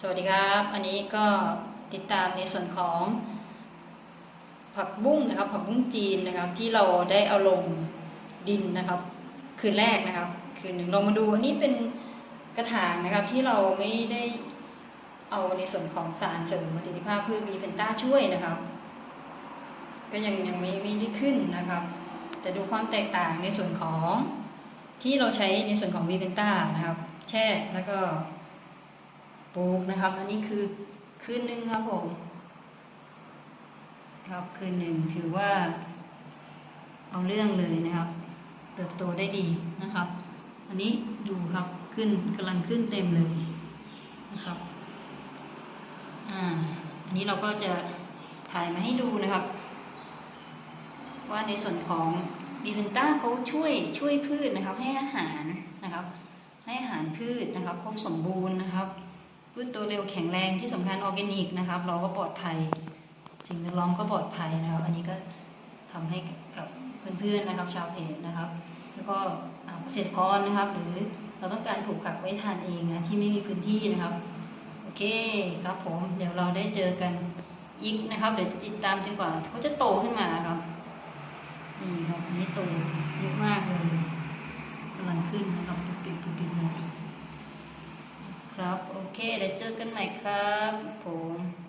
สวัสดีครับ อันนี้ก็ติดตามในส่วนของ ผักบุ้งนะครับ ผักบุ้งจีนนะครับ ที่เราได้เอาลงดินนะครับ คืนแรกนะครับ คืนหนึ่งลองมาดูอันนี้เป็นกระถางนะครับ ที่เราไม่ได้เอาในส่วนของสารเสริมประสิทธิภาพพืชมีเป็นต้าช่วยนะครับ ก็ยังยังไม่ไม่ได้ขึ้นนะครับ แต่ดูความแตกต่างในส่วนของที่เราใช้ในส่วนของวีเวนต้านะครับ แช่แล้วก็ ปลูกนะครับ อันนี้คือคืนหนึ่งครับผม ครับคืนหนึ่งถือว่า เอาเรื่องเลยนะครับ เติบโตได้ดีนะครับ อันนี้ดูครับขึ้นกำลังขึ้นเต็มเลยนะครับอ่าอันนี้เราก็จะถ่ายมาให้ดูนะครับ ว่าในส่วนของดีเวนต้าเขาช่วยช่วยพืชนะครับ ให้อาหารนะครับ ให้อาหารพืชนะครับครบสมบูรณ์นะครับ พืชโตเร็วแข็งแรงที่สำคัญออร์แกนิกนะครับ เราก็ปลอดภัย สิ่งแวดล้อมก็ปลอดภัยนะครับ อันนี้ก็ทำให้กับเพื่อนๆนะครับชาวเพจนะครับ แล้วก็เกษตรกรนะครับ หรือเราต้องการปลูกผักไว้ทานเองนะที่ไม่มีพื้นที่นะครับ โอเคครับผมเดี๋ยวเราได้เจอกันอีกนะครับ เดี๋ยวจะติดตามจนกว่าเขาจะโตขึ้นมาครับนี่ครับนนี้โตเยอะมากเลย เคเดี๋ยวเจอกันใหม่ครับผม